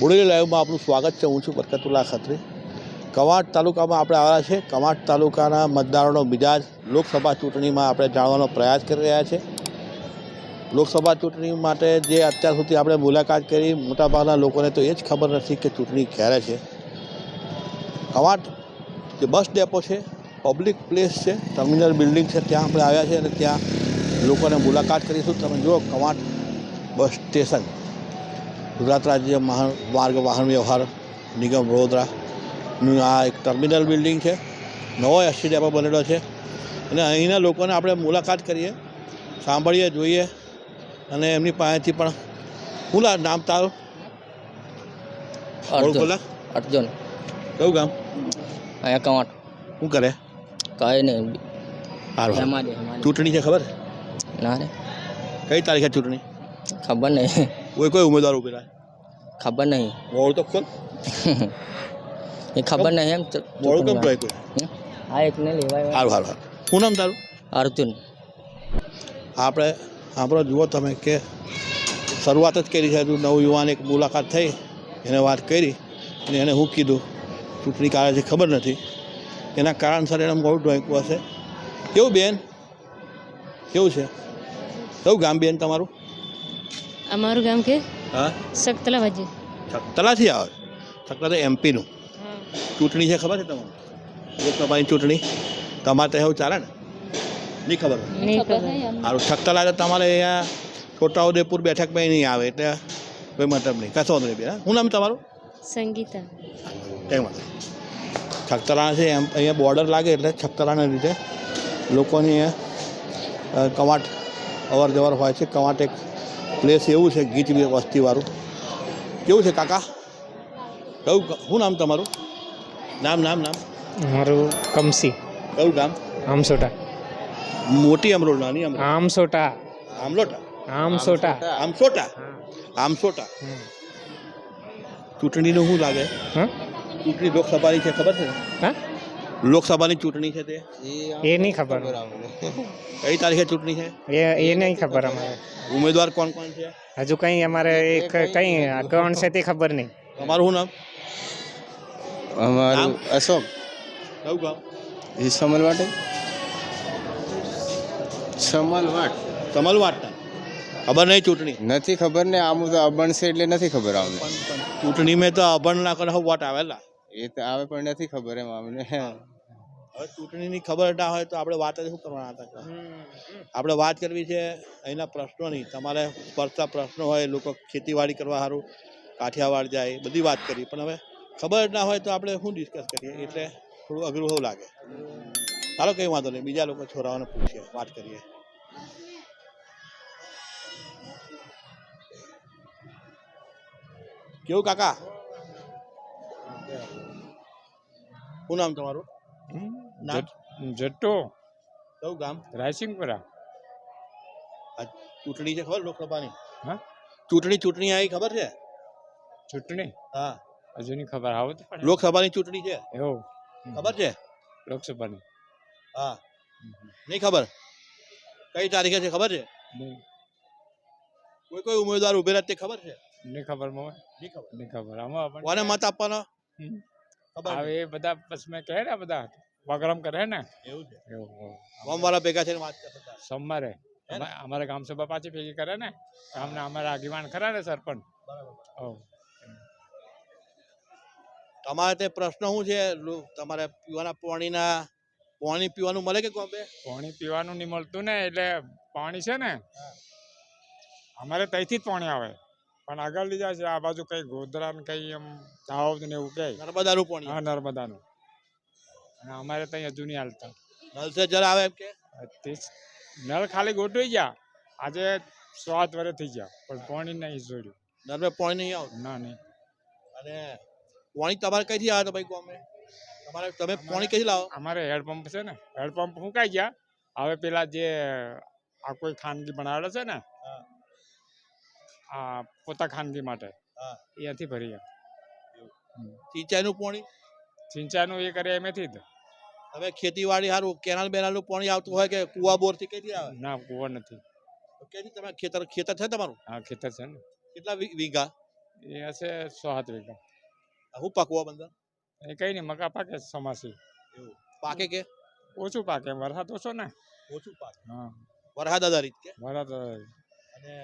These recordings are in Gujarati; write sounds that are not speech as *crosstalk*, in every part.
બોડેલી લાઈવમાં આપનું સ્વાગત છે. હું છું બરકતુલ્લા ખત્રી. કવાંટ તાલુકામાં આપણે આવ્યા છે. કવાંટ તાલુકાના મતદારોનો મિજાજ લોકસભા ચૂંટણીમાં આપણે જાણવાનો પ્રયાસ કરી રહ્યા છે. લોકસભા ચૂંટણી માટે જે અત્યાર સુધી આપણે મુલાકાત કરી, મોટાભાગના લોકોને તો એ જ ખબર નથી કે ચૂંટણી ક્યારે છે. કવાંટ જે બસ ડેપો છે, પબ્લિક પ્લેસ છે, ટર્મિનલ બિલ્ડિંગ છે, ત્યાં આપણે આવ્યા છે અને ત્યાં લોકોને મુલાકાત કરીશું. તમે જુઓ કવાંટ બસ સ્ટેશન. ગુજરાત રાજ્ય માર્ગ વાહન વ્યવહાર નિગમ વડોદરાનું આ એક ટર્મિનલ બિલ્ડિંગ છે. નવો એસટી ડેપો બનેલો છે. અને અહીંના લોકોને આપણે મુલાકાત કરીએ સાંભળીએ જોઈએ અને એમની પાસેથી પણ શું નામ તારું. બોલ અર્જુન. કયું ગામ? અહીંયા કવાટ શું કરે? કાંઈ નહીં. હેમાડી ચૂંટણી છે ખબર? ના રે. કઈ તારીખે ચૂંટણી? ખબર નહીં. કોઈ કોઈ ઉમેદવાર ઊભી રહ્યા ખબર નહીં. મોડું તો કોણ *laughs* એ ખબર નહીં એમ. મોડું કેમ. કોઈ હમ? આ એકને લેવાય હારું સારું શું નામ તારું? અર્જુન. આપણે આપણો જુઓ તમે કે શરૂઆત જ કરી છે નવયુવાન એક મુલાકાત થઈ એને વાત કરી અને એને હું કીધું ચૂંટણી કાળે છે ખબર નથી. એના કારણસર એને મોડું ડ્રોઈંગ હશે. કેવું બેન? કેવું છે? કેવું ગામ બેન તમારું? અમારું ગામ કે? હા? સકતલા ભાજી છકતલાથી આવે? છકતલા તો એમપીનું. ચૂંટણી છે ખબર છે તમને? લોકસભાની ચૂંટણી. તમારે તો એવું ચાલે ને? નહીં ખબર? સારું છકતલા તો તમારે અહીંયા છોટાઉદેપુર બેઠકમાં નહીં આવે એટલે કોઈ મતલબ નહીં. કશો વાંધો નહીં શું નામ તમારું? સંગીતા. કંઈ વાંધો છકતલા છે એમ અહીંયા બોર્ડર લાગે એટલે છકતલાના લીધે લોકોની અહીંયા કવાંટ અવર જવર હોય છે. કવાંટ એક પ્લેસ એવું છે ગીચ વસ્તીવાળું કેવું છે કાકા? કયું શું નામ તમારું? નામ નામ નામ. મારું કમસી. કયું ગામ? આમસોટા. મોટી અમરોડ નાની અમરોડ આમસોટા. આમલોટા? આમસોટા. આમસોટા? આમસોટા? ચૂંટણીનું શું લાગે? હા? ચૂંટણી લોકસભાની છે ખબર છે? હા? લોકસભાની ચૂંટણી છે તે એ નહીં ખબર કઈ તારીખે ચૂંટણી છે એ એ નહીં ખબર અમારે ઉમેદવાર કોણ કોણ છે હજુ કંઈ અમારે એક કંઈ કોણ છે તે ખબર નહીં તમારું શું નામ અમારું નામ? અશોક કયું ગામ એ સમલવાટ સમલવાટ તમારું વાટના ખબર નહીં ચૂંટણી નથી ખબર ને આમ તો અબણ છે એટલે નથી ખબર અમને પણ પણ ચૂંટણી મેં તો અભણ ના કરે વોટ આવેલા એ તો આવે પણ નથી ખબર એમ અમને હવે ચૂંટણીની ખબર ના હોય તો આપણે વાત જ શું કરવાના હતા આપણે વાત કરવી છે અહીંના પ્રશ્નોની. તમારે સ્પર્શતા પ્રશ્નો હોય લોકો ખેતીવાડી કરવા સારું કાઠિયાવાડ જાય બધી વાત કરી. પણ હવે ખબર ના હોય તો આપણે શું ડિસ્કસ કરીએ? એટલે થોડું અઘરું એવું લાગે. ચાલો કંઈ વાંધો નહીં. બીજા લોકો છોરાઓને પૂછીએ વાત કરીએ. કેવું કાકા? શું નામ તમારું? નામ જટ્ટો. કયું ગામ? રાયસિંગપુરા ચૂંટણી છે ખબર લોકસભાની? હા? ચૂંટણી ચૂંટણી આવી ખબર છે? ચૂંટણી? હા. હજુ નહીં ખબર આવો તો લોકસભાની ચૂંટણી છે? એવું. ખબર છે? લોકસભાની. હા. નહીં ખબર? કઈ તારીખે છે ખબર છે? કોઈ કોઈ ઉમેદવાર ઉભેલા તે ખબર છે? નહીં ખબર મોય નહીં ખબર. નહીં ખબર. આમાં કોને મત આપવાનો? હવે એ બધા પછી મેં કહે બધા પ્રોગ્રામ કરે ને? એવું છે. એવું એવું. ગામ વાળા ભેગા થઈને વાત કરતા સોમવારે. અમારે ગામ સભા પાછી ભેગી કરે ને ગામના અમારા આગેવાન ખરા ને સરપંચ. તમારે તે પ્રશ્ન શું છે? તમારે પીવાના પાણીના પાણી પીવાનું મળે કે ગોબે પાણી પીવાનું નહીં મળતું ને એટલે પાણી છે ને અમારે ત્યાંથી જ પાણી આવે. પણ આગળ લીધા છે આ બાજુ કઈ ગોધરા ને કઈ એમ ધાવ ને એવું કઈ નર્મદાનું પાણી. હા નર્મદાનું. અમારે ત્યાં હજુ નહીં હાલતા નલ સે જલ આવે એમ કે? નળ ખાલી ગોઠવી ગયા. આજે સાત વર્ષ થઈ ગયા પણ પાણી નહીં જોડ્યું નર્મે પાણી નહીં આવતું? ના નહીં. અને પાણી તમારે કઈથી આવે તો ભાઈ ગામે તમારે તમે પાણી કઈથી લાવો? અમારે હેડપંપ છે ને. હેડપંપ ફૂંકાઈ ગયા. હવે પેલા જે આ કોઈ ખાનગી બનાવેલો છે ને આ પોતા ખાનગી માટે. અહીંયાથી ભરી સિંચાઈનું પાણી? સિંચાઈનું એ કરે એમેથી જ હવે ખેતીવાડી સારું કેનાલ બેનાલનું પાણી આવતું હોય કે કુવા બોરથી કઈ આવે? ના કુવા નથી. તો ક્યાંથી તમે ખેતર ખેતર છે તમારું? આ ખેતર છે ને. કેટલા વીઘા? એ હશે સો સાત વીઘા. હું પાકવા બંદર? એ કઈ નહીં મકા પાકે સમાસી એવું. પાકે કે? ઓછું પાકે વરસાદ ઓછો ને. ઓછું પાકે. હા. વરસાદ આધારિત કે? વરસાદ અને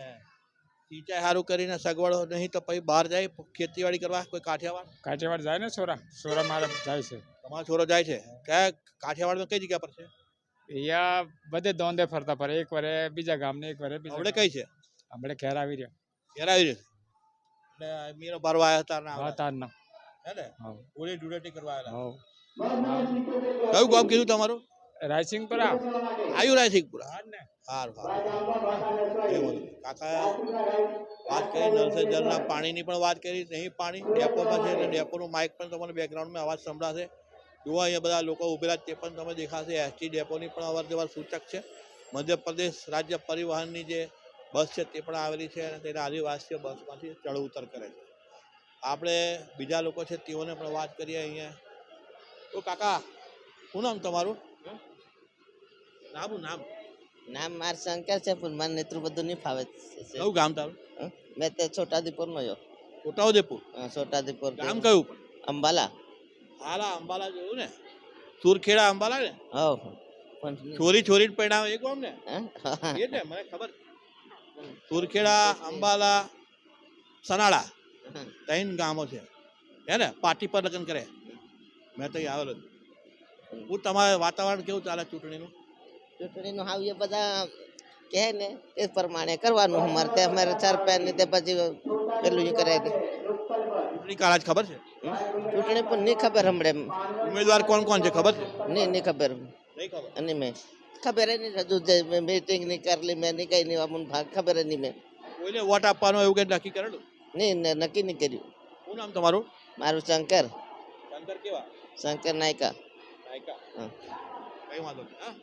સિંચાઈ સારું કરીને સગવડ નહીં તો પછી બહાર જાય ખેતીવાડી કરવા કોઈ કાઠિયાવાડ? કાઠિયાવાડ જાય ને છોરા? છોરા મારા જાય છે. તમારો છોરો જાય છે? કયા કાઠિયાવાડમાં કઈ જગ્યા પર છે? અહીંયા બધે દોંદે ફરતા ફરે. એક વરે બીજા ગામને એક વરે બીજા આપણે કઈ છે? આપણે ઘેર આવી રહ્યા. ઘેર આવી રહ્યું? એટલે મીરો ભરવા આવ્યા હતા ને હા આવ્યા. તારના હે ને? હોળી ધૂળેટી કરવા આવ્યા કયું ગામ કીધું તમારું? રાયસિંગ પર આવ આયુ રાયસિંહપુરા હા ને. સારું સારું એવું બધું કાકા વાત કરી જલના પાણીની પણ વાત કરી નહીં પાણી ડેપોમાં છે એટલે ડેપોનું માઇક પણ તમને બેકગ્રાઉન્ડમાં અવાજ સંભળાશે. જુઓ અહીંયા બધા લોકો ઉભેલા છે તે પણ તમે દેખાશે. એસટી ડેપોની પણ અવરજવર સૂચક છે. મધ્યપ્રદેશ રાજ્ય પરિવહનની જે બસ છે તે પણ આવેલી છે અને તેના આદિવાસીઓ બસમાંથી ચડ ઉતર કરે છે. આપણે બીજા લોકો છે તેઓને પણ વાત કરીએ અહીંયા. તો કાકા શું નામ તમારું? નામ નામ? નામ માર શંકર છે પણ મને એટલું બધું નહીં ફાવે. છે. કયું ગામ તારું? મેં તે છોટાદીપુર નો જો છોટાઉદેપુર છોટાદીપુર ગામ કયું અંબાલા. હાલા અંબાલા જોયું ને? સુરખેડા અંબાલા ને? હા પણ ચોરી ચોરી પરિણામ એ કોમ ને? એ ને મને ખબર. સુરખેડા અંબાલા સનાળા. ત્રણ ગામો છે. હે ને? પાર્ટી પર લગ્ન કરે. મેં તો આવેલો. હું તમારે વાતાવરણ કેવું ચાલે ચૂંટણીનું? ચૂંટણીનું હાવ એ બધા કહે ને એ પ્રમાણે કરવાનું અમારે તે અમારે ચાર પેન ને તે પછી પેલું કરાય કરે ને. ચૂંટણી કાળ ખબર છે? ચૂંટણી પણ નહીં ખબર હમણે. ઉમેદવાર કોણ કોણ છે ખબર છે? નહીં નહીં ખબર. નહીં ખબર. અને મેં ખબર નહીં હજુ મીટિંગ નહીં કરેલી મેં નહીં કઈ નહીં અમુન ભાગ ખબર નહીં મેં. કોઈને વોટ આપવાનો એવું કંઈ નક્કી કરેલું? નહીં નક્કી નહીં કર્યું. શું નામ તમારું? મારું શંકર. શંકર કેવા? શંકર નાયકા. નાયકા. હા. કઈ વાંધો નહીં હા.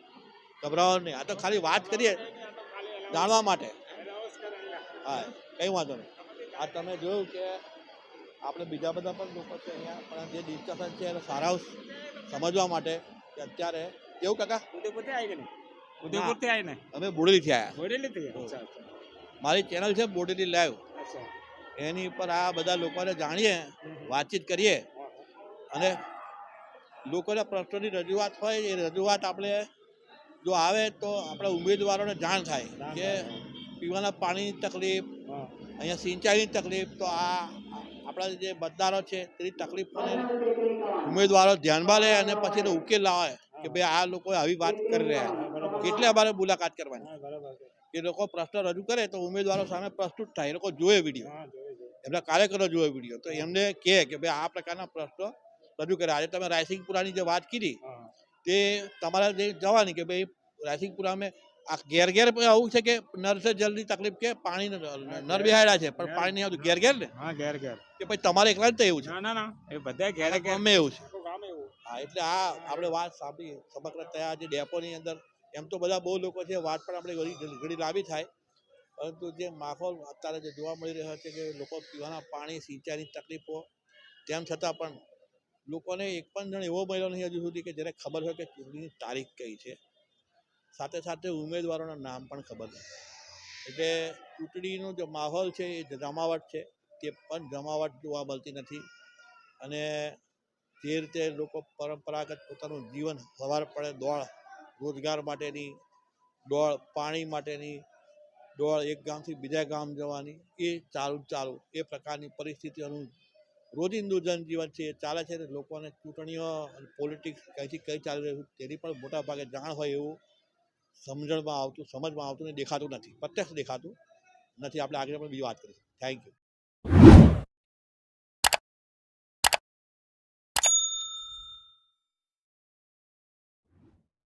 ગભરાવો નહીં. આ તો ખાલી વાત કરીએ જાણવા માટે. હા કઈ વાંધો નહીં. આ તમે જોયું કે આપણે બીજા બધા પણ લોકો છે અહીંયા પણ જે ડિસ્કશન છે એને સારા સમજવા માટે કે અત્યારે કેવું કાકા? ઉદયપુરથી આવી ગઈ ઉદયપુરથી આવી અમે બોડેલીથી આવ્યા બોરેલીથી મારી ચેનલ છે બોડેલી લાઈવ એની પર આ બધા લોકોને જાણીએ વાતચીત કરીએ. અને લોકોને પ્રશ્નોની રજૂઆત હોય એ રજૂઆત આપણે જો આવે તો આપણા ઉમેદવારોને જાણ થાય કે પીવાના પાણીની તકલીફ અહીંયા સિંચાઈની તકલીફ તો આ આપણા જે મતદારો છે તેની તકલીફોને ઉમેદવારો ધ્યાનમાં લે અને પછી ઉકેલ લાવે કે ભાઈ આ લોકો આવી વાત કરી રહ્યા છે. કેટલે અમારે મુલાકાત કરવાની. એ લોકો પ્રશ્ન રજૂ કરે તો ઉમેદવારો સામે પ્રસ્તુત થાય. એ લોકો જોવે વીડિયો. એમના કાર્યકરો જોવે વીડિયો. તો એમને કહે કે ભાઈ આ પ્રકારના પ્રશ્નો રજૂ કરે. આજે તમે રાયસિંગપુરાની જે વાત હા. તે તમારે જે જવાની કે ભાઈ રાયસિંગપુરામાં આ ઘેર ઘેર આવું છે કે નર છે જલ્દી તકલીફ કે પાણી નર બેહાડ્યા છે પણ પાણી નહીં આવતું ઘેર ઘેર ને? હા ઘેર ઘેર. કે ભાઈ તમારે એકલા જ તો એવું છે. ના ના એ બધા ઘેર ઘેર. અમે એવું છે. હા એટલે આ આપણે વાત સાંભળી સમગ્ર થયા જે ડેપોની અંદર એમ તો બધા બહુ લોકો છે વાત પણ આપણે ઘડી ઘડી લાવી થાય. પરંતુ જે માહોલ અત્યારે જે જોવા મળી રહ્યો છે કે લોકો પીવાના પાણી સિંચાઈની તકલીફો તેમ છતાં પણ લોકોને એક પણ જણ એવો મળ્યો નહીં હજુ સુધી કે જેને ખબર હોય કે ચૂંટણીની તારીખ કઈ છે. સાથે સાથે ઉમેદવારોના નામ પણ ખબર નથી એટલે ચૂંટણીનો જે માહોલ છે, એ જમાવટ છે, તે પણ જમાવટ જોવા મળતી નથી. અને જે રીતે લોકો પરંપરાગત પોતાનું જીવન સવાર પડે દોડ, રોજગાર માટેની દોડ, પાણી માટેની દોડ, એક ગામથી બીજા ગામ જવાની, એ ચાલુ ચાલુ, એ પ્રકારની પરિસ્થિતિઓનું રોજિંદુ જનજીવન છે, એ ચાલે છે લોકોને ચૂંટણીઓ પોલિટિક્સ કઈથી કઈ ચાલી રહ્યું તેની પણ મોટા ભાગે જાણ હોય એવું સમજણમાં આવતું, સમજમાં આવતું ને દેખાતું નથી, પ્રત્યક્ષ દેખાતું નથી. આપણે આગળ પણ બીજી વાત કરીશું. Thank you